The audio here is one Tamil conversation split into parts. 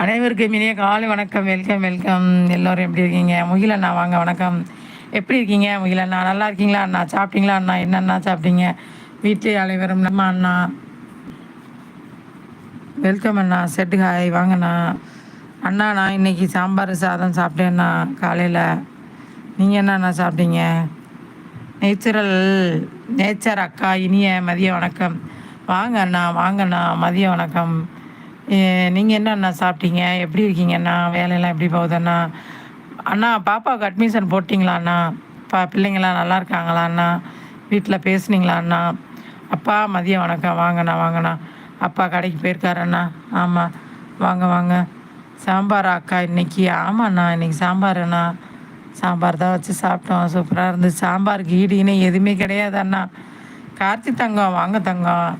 அனைவருக்கும் இனிய காலை வணக்கம். வெல்கம் வெல்கம் எல்லோரும் எப்படி இருக்கீங்க? முகில் அண்ணா வாங்க வணக்கம். எப்படி இருக்கீங்க முகில் அண்ணா? நல்லா இருக்கீங்களா அண்ணா? சாப்பிட்டீங்களா அண்ணா? என்னண்ணா சாப்பிட்டீங்க? வீட்டிலே அலைவரும் நம்ம அண்ணா. வெல்கம் அண்ணா. செட்டு ஹாய் வாங்கண்ணா அண்ணா. நான் இன்னைக்கு சாம்பார் சாதம் சாப்பிட்டேண்ணா காலையில். நீங்கள் என்னண்ணா சாப்பிட்டீங்க? நேச்சுரல் நேச்சர் அக்கா இனிய மதிய வணக்கம். வாங்க அண்ணா வாங்கண்ணா மதிய வணக்கம். நீங்கள் என்ன அண்ணா சாப்பிட்டீங்க? எப்படி இருக்கீங்கண்ணா? வேலையெல்லாம் எப்படி போகுது அண்ணா அண்ணா பாப்பாவுக்கு அட்மிஷன் போட்டிங்களா அண்ணா பா பிள்ளைங்களாம் நல்லா இருக்காங்களா அண்ணா வீட்டில் பேசுனீங்களா அண்ணா அப்பா மதியம் வணக்கம். வாங்கண்ணா வாங்கண்ணா. அப்பா கடைக்கு போயிருக்காரண்ணா. ஆமாம் வாங்க வாங்க. சாம்பார் அக்கா? இன்றைக்கி ஆமாண்ணா. இன்றைக்கி சாம்பார் அண்ணா சாம்பார் தான் வச்சு சாப்பிட்டோம். சூப்பராக இருந்துச்சு. சாம்பாருக்கு ஈடுன்னு எதுவுமே கிடையாது அண்ணா கார்த்தி தங்கம். வாங்க தங்கம்.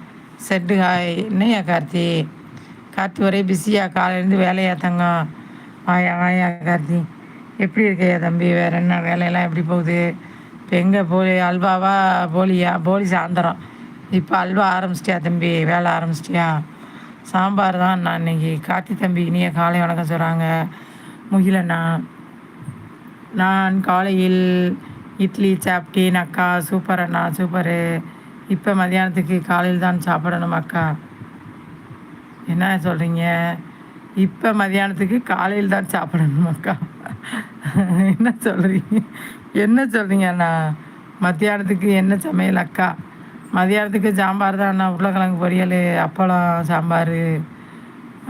Set hi. என்னையா கார்த்தி? கார்த்தி ஒரே பிஸியா காலையிலேருந்து வேலையா தங்கம் வாயா வாயா கார்த்தி. எப்படி இருக்கையா தம்பி? வேற என்ன வேலையெல்லாம் எப்படி போகுது? இப்போ எங்கே போலி அல்வாவா போலியா? போலி சாயந்தரம். இப்போ அல்வா ஆரம்பிச்சிட்டியா தம்பி? வேலை ஆரம்பிச்சிட்டியா? சாம்பார் தான் நான் இன்னைக்கு. கார்த்தி தம்பி இனிய காலை வணக்கம் சொல்கிறாங்க முகிலண்ணா நான் காலையில் இட்லி சாப்பிட்டேன் அக்கா சூப்பர் அண்ணா சூப்பரு. இப்போ மதியானத்துக்கு காலையில் தான் சாப்பிடணும் அக்கா. என்ன சொல்கிறீங்க இப்போ மதியானத்துக்கு காலையில் தான் சாப்பிடணும் அக்கா. என்ன சொல்கிறீங்க என்ன சொல்கிறீங்க அண்ணா? மத்தியானத்துக்கு என்ன சமையல் அக்கா? மதியானத்துக்கு சாம்பார் தான் அண்ணா. உருளைக்கிழங்கு பொரியல் அப்பளம் சாம்பார்.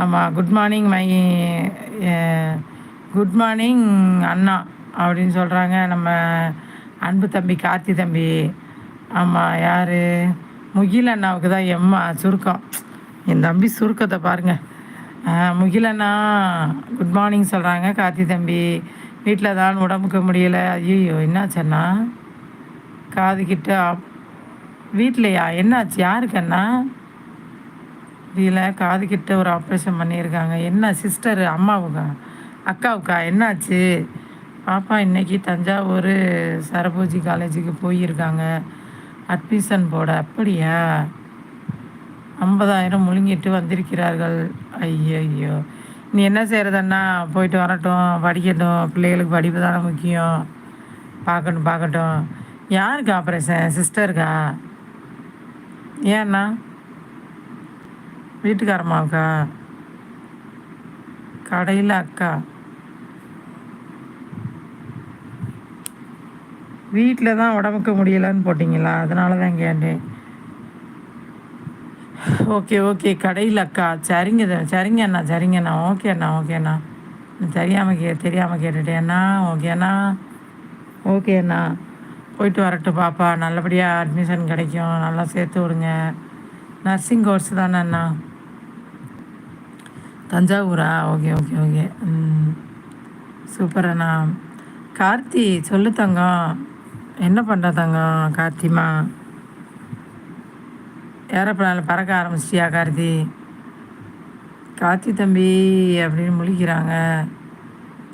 ஆமாம் good morning my good morning அண்ணா அப்படின்னு சொல்கிறாங்க நம்ம அன்பு தம்பி கார்த்தி தம்பி. ஆமாம் யார்? முகில் அண்ணாவுக்கு தான் எம்மா சுருக்கம். என் தம்பி சுருக்கத்தை பாருங்கள் முகிலண்ணா குட் மார்னிங் சொல்கிறாங்க கார்த்தி தம்பி வீட்டில் தான் உடம்புக்கு முடியலை. ஐயோ என்னாச்சண்ணா? காது கிட்ட வீட்லையா? என்னாச்சு? யாருக்கண்ணா? இதில் காது கிட்ட ஒரு ஆப்ரேஷன் பண்ணியிருக்காங்க. என்ன சிஸ்டர் அம்மாவுக்கா? அக்காவுக்கா? என்னாச்சு? பாப்பா இன்றைக்கி தஞ்சாவூர் சரபூஜி காலேஜுக்கு போயிருக்காங்க. அட்மிஷன் போட அப்படியா? ஐம்பதாயிரம் முழுங்கிட்டு வந்திருக்கிறார்கள். ஐயோ ஐயோ நீ என்ன செய்கிறதண்ணா போயிட்டு வரட்டும் படிக்கட்டும். பிள்ளைகளுக்கு படிப்பு தானே முக்கியம். பார்க்கணும் பார்க்கட்டும். யாருக்கு ஆப்ரேஷன் சிஸ்டருக்கா ஏண்ணா வீட்டுக்காரம்மாவுக்கா கடையில் அக்கா. வீட்டில் தான் உடம்புக்கு முடியலன்னு போட்டிங்களா? அதனால தான் கேட்டேன். Okay okay. கடையில் அக்கா. சரிங்க சரிங்க அண்ணா சரிங்க அண்ணா. ஓகே அண்ணா ஓகே அண்ணா. தெரியாமல் கே தெரியாமல் கேட்டுட்டேண்ணா ஓகேண்ணா ஓகே அண்ணா. போயிட்டு வரட்டும் பாப்பா. நல்லபடியாக அட்மிஷன் கிடைக்கும். நல்லா சேர்த்து விடுங்க. நர்சிங் கோர்ஸ் தானே அண்ணா? தஞ்சாவூரா? Okay okay okay. ம். சூப்பர் அண்ணா. கார்த்தி சொல்லு தங்கம். என்ன பண்ணுற தங்கம் கார்த்திமா? ஏரோப்ளானில் பறக்க ஆரம்பிச்சிட்டியா கார்த்தி? கார்த்தி தம்பி அப்படின்னு முழிக்கிறாங்க.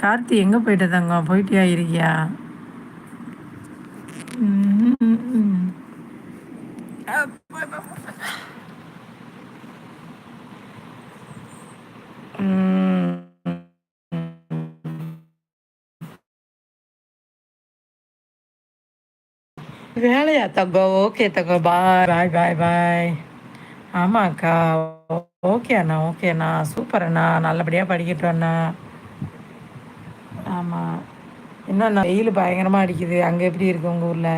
கார்த்தி எங்கே போயிட்ட தங்கம்? போயிட்டியா இருக்கியா? வேலையா தங்கம் ஓகே தங்கம் பாய் பாய் பாய் பாய் ஆமாம் அக்கா ஓகே அண்ணா ஓகே அண்ணா. சூப்பர் அண்ணா நல்லபடியாக படிக்கட்டும் அண்ணா. ஆமாம் என்னண்ணா வெயில் பயங்கரமாக அடிக்குது. அங்கே எப்படி இருக்கு உங்கள் ஊரில்?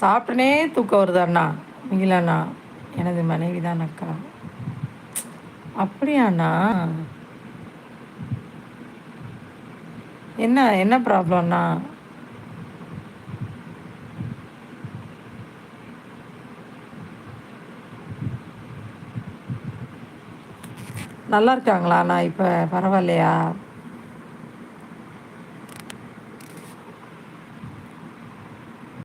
சாப்பிட்டனே தூக்கம் வருது அண்ணா. இல்லைண்ணா எனது மனைவி தான் அக்கா. அப்படியாண்ணா? என்ன என்ன ப்ராப்ளம்ண்ணா நல்லா இருக்காங்களா அண்ணா இப்போ பரவாயில்லையா?